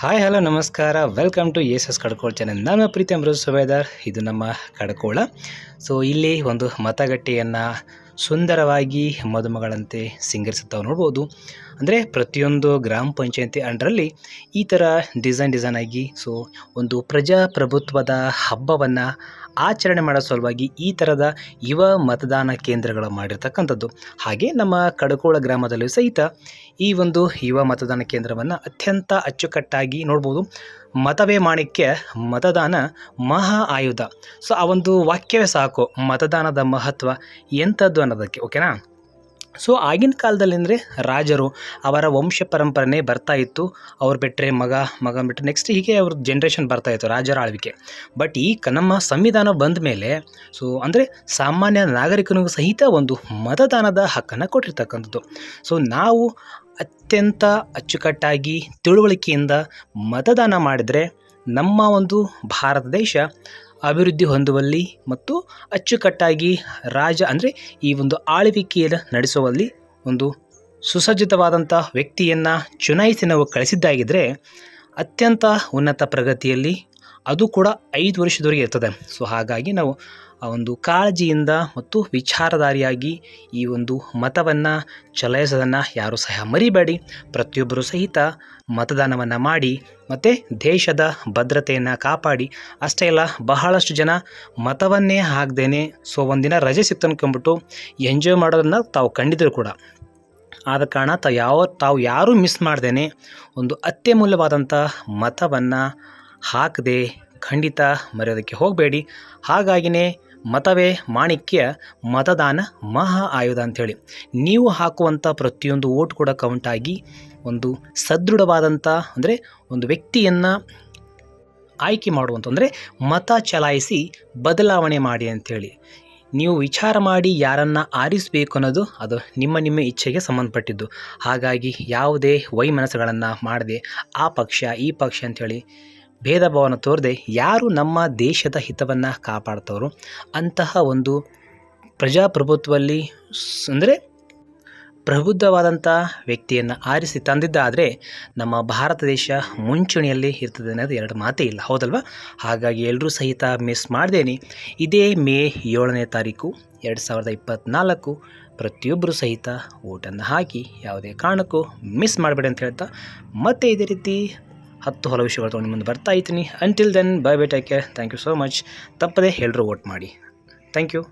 Hi, hello, ನಮಸ್ಕಾರ. Welcome to S S Kadkol channel ನಾನು ಪ್ರೀತಿ ಅಮೃತ್ ಸುಬೇದಾರ್. ಇದು ನಮ್ಮ ಕಡ್ಕೋಳ ಸೊ ಇಲ್ಲಿ ಒಂದು ಮತಗಟ್ಟೆಯನ್ನು ಸುಂದರವಾಗಿ ಮದುಮಗಳಂತೆ ಸಿಂಗರಿಸುತ್ತಾ ನೋಡ್ಬೋದು. ಅಂದರೆ ಪ್ರತಿಯೊಂದು ಗ್ರಾಮ ಪಂಚಾಯತಿ ಅಂಡ್ರಲ್ಲಿ ಈ ಥರ ಡಿಸೈನ್ ಡಿಸೈನ್ ಆಗಿ, ಸೊ ಒಂದು ಪ್ರಜಾಪ್ರಭುತ್ವದ ಹಬ್ಬವನ್ನು ಆಚರಣೆ ಮಾಡೋ ಸಲುವಾಗಿ ಈ ಥರದ ಯುವ ಮತದಾನ ಕೇಂದ್ರಗಳು ಮಾಡಿರ್ತಕ್ಕಂಥದ್ದು. ಹಾಗೆ ನಮ್ಮ ಕಡಕೋಳ ಗ್ರಾಮದಲ್ಲೂ ಸಹಿತ ಈ ಒಂದು ಯುವ ಮತದಾನ ಕೇಂದ್ರವನ್ನು ಅತ್ಯಂತ ಅಚ್ಚುಕಟ್ಟಾಗಿ ನೋಡ್ಬೋದು. ಮತವೇ ಮಾಣಿಕ್ಯ, ಮತದಾನ ಮಹಾ ಆಯುಧ. ಸೊ ಆ ಒಂದು ವಾಕ್ಯವೇ ಸಾಕು, ಮತದಾನದ ಮಹತ್ವ ಎಂಥದ್ದು ಅನ್ನೋದಕ್ಕೆ ಓಕೆನಾ ಸೊ ಆಗಿನ ಕಾಲದಲ್ಲಿ ಅಂದರೆ ರಾಜರು ಅವರ ವಂಶ ಪರಂಪರೆನೇ ಬರ್ತಾ ಇತ್ತು. ಅವ್ರು ಬಿಟ್ಟರೆ ಮಗ ಮಗ ಬಿಟ್ಟರೆ ನೆಕ್ಸ್ಟ್ ಹೀಗೆ ಅವ್ರ ಜನ್ರೇಷನ್ ಬರ್ತಾ ಇತ್ತು ರಾಜರ ಆಳ್ವಿಕೆ. ಬಟ್ ಈ ಕ- ನಮ್ಮ ಸಂವಿಧಾನ ಬಂದ ಮೇಲೆ ಸೊ ಅಂದರೆ ಸಾಮಾನ್ಯ ನಾಗರಿಕನಿಗೂ ಸಹಿತ ಒಂದು ಮತದಾನದ ಹಕ್ಕನ್ನು ಕೊಟ್ಟಿರ್ತಕ್ಕಂಥದ್ದು. ಸೊ ನಾವು ಅತ್ಯಂತ ಅಚ್ಚುಕಟ್ಟಾಗಿ ತಿಳುವಳಿಕೆಯಿಂದ ಮತದಾನ ಮಾಡಿದರೆ ನಮ್ಮ ಒಂದು ಭಾರತ ದೇಶ ಅಭಿವೃದ್ಧಿ ಹೊಂದುವಲ್ಲಿ ಮತ್ತು ಅಚ್ಚುಕಟ್ಟಾಗಿ ರಾಜ ಅಂದರೆ ಈ ಒಂದು ಆಳ್ವಿಕೆಯನ್ನು ನಡೆಸುವಲ್ಲಿ ಒಂದು ಸುಸಜ್ಜಿತವಾದಂಥ ವ್ಯಕ್ತಿಯನ್ನು ಚುನಾಯಿಸಿ ನಾವು ಕಳಿಸಿದ್ದಾಗಿದ್ದರೆ ಅತ್ಯಂತ ಉನ್ನತ ಪ್ರಗತಿಯಲ್ಲಿ ಅದು ಕೂಡ ಐದು ವರ್ಷದವರೆಗೆ ಇರ್ತದೆ. ಸೊ ಹಾಗಾಗಿ ನಾವು ಆ ಒಂದು ಕಾಳಜಿಯಿಂದ ಮತ್ತು ವಿಚಾರಧಾರಿಯಾಗಿ ಈ ಒಂದು ಮತವನ್ನು ಚಲಾಯಿಸೋದನ್ನು ಯಾರೂ ಸಹ ಮರಿಬೇಡಿ. ಪ್ರತಿಯೊಬ್ಬರೂ ಸಹಿತ ಮತದಾನವನ್ನು ಮಾಡಿ, ಮತ್ತು ದೇಶದ ಭದ್ರತೆಯನ್ನು ಕಾಪಾಡಿ. ಅಷ್ಟೇ ಅಲ್ಲ, ಬಹಳಷ್ಟು ಜನ ಮತವನ್ನೇ ಹಾಕ್ದೇನೆ ಸೊ, ಒಂದಿನ ರಜೆ ಸಿಕ್ತು ಅನ್ಕೊಂಬಿಟ್ಟು ಎಂಜಾಯ್ ಮಾಡೋದನ್ನು ತಾವು ಕಂಡಿದ್ರು ಕೂಡ. ಆದ ಕಾರಣ ತಾವು ಯಾವ, ತಾವು ಯಾರೂ ಮಿಸ್ ಮಾಡ್ದೇನೆ ಒಂದು ಅತ್ಯಮೂಲ್ಯವಾದಂಥ ಮತವನ್ನು ಹಾಕದೆ ಖಂಡಿತ ಮರೆಯೋದಕ್ಕೆ ಹೋಗಬೇಡಿ. ಹಾಗಾಗಿನೇ ಮತವೇ ಮಾಣಿಕ್ಯ ಮತದಾನ ಮಹಾ ಆಯುಧ ಅಂಥೇಳಿ. ನೀವು ಹಾಕುವಂಥ ಪ್ರತಿಯೊಂದು ಓಟ್ ಕೂಡ ಕೌಂಟಾಗಿ ಒಂದು ಸದೃಢವಾದಂಥ ಅಂದರೆ ಒಂದು ವ್ಯಕ್ತಿಯನ್ನು ಆಯ್ಕೆ ಮಾಡುವಂಥ ಅಂದರೆ ಮತ ಚಲಾಯಿಸಿ ಬದಲಾವಣೆ ಮಾಡಿ ಅಂಥೇಳಿ. ನೀವು ವಿಚಾರ ಮಾಡಿ ಯಾರನ್ನು ಆರಿಸಬೇಕು ಅನ್ನೋದು ಅದು ನಿಮ್ಮ ನಿಮ್ಮ ಇಚ್ಛೆಗೆ ಸಂಬಂಧಪಟ್ಟಿದ್ದು. ಹಾಗಾಗಿ ಯಾವುದೇ ವೈಮನಸ್ಸುಗಳನ್ನು ಮಾಡದೆ ಆ ಪಕ್ಷ ಈ ಪಕ್ಷ ಅಂಥೇಳಿ ಭೇದ ಭಾವನ ತೋರದೆ ಯಾರು ನಮ್ಮ ದೇಶದ ಹಿತವನ್ನು ಕಾಪಾಡ್ತವರು? ಅಂತಹ ಒಂದು ಪ್ರಜಾಪ್ರಭುತ್ವದಲ್ಲಿ ಅಂದರೆ ಪ್ರಬುದ್ಧವಾದಂಥ ವ್ಯಕ್ತಿಯನ್ನು ಆರಿಸಿ ತಂದಿದ್ದಾದರೆ ನಮ್ಮ ಭಾರತ ದೇಶ ಮುಂಚೂಣಿಯಲ್ಲಿ ಇರ್ತದೆ ಅನ್ನೋದು ಎರಡು ಮಾತೇ ಇಲ್ಲ. ಹೌದಲ್ವಾ? ಹಾಗಾಗಿ ಎಲ್ಲರೂ ಸಹಿತ ಮಿಸ್ ಮಾಡ್ದೇನೆ. ಇದೇ ಮೇ ಏಳನೇ ತಾರೀಕು ಎರಡು ಸಾವಿರದ ಇಪ್ಪತ್ತ್ನಾಲ್ಕು ಪ್ರತಿಯೊಬ್ಬರು ಸಹಿತ ಓಟನ್ನು ಹಾಕಿ ಯಾವುದೇ ಕಾರಣಕ್ಕೂ ಮಿಸ್ ಮಾಡಬೇಡಿ ಅಂತ ಹೇಳ್ತಾ ಮತ್ತೆ ಇದೇ ರೀತಿ ಹತ್ತು ಹಲವು ವಿಷಯಗಳು ತೊಗೊಂಡು ಮುಂದೆ ಬರ್ತಾ ಇದ್ದೀನಿ. Until then bye bye take care thank you so much ತಪ್ಪದೆ ಎಲ್ಲರೂ ವೋಟ್ ಮಾಡಿ. Thank you